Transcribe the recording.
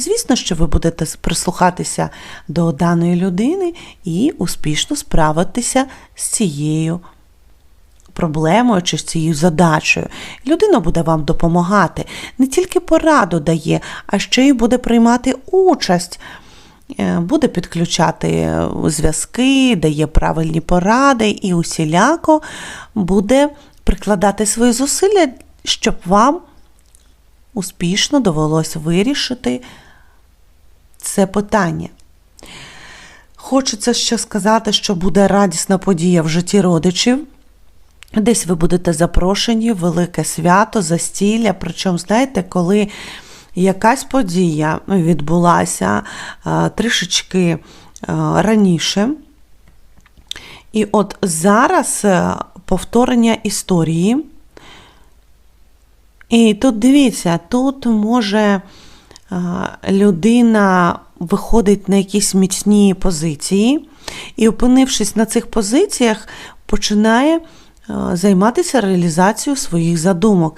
Звісно, що ви будете прислухатися до даної людини і успішно справитися з цією проблемою чи з цією задачею. Людина буде вам допомагати, не тільки пораду дає, а ще й буде приймати участь, е, буде підключати зв'язки, дає правильні поради і усіляко буде прикладати свої зусилля, щоб вам успішно довелося вирішити це питання. Хочеться ще сказати, що буде радісна подія в житті родичів. Десь ви будете запрошені, велике свято, застілля. Причому, знаєте, коли якась подія відбулася трішечки раніше. І от зараз е, повторення історії. І тут дивіться, тут може людина виходить на якісь міцні позиції, і, опинившись на цих позиціях, починає займатися реалізацією своїх задумок.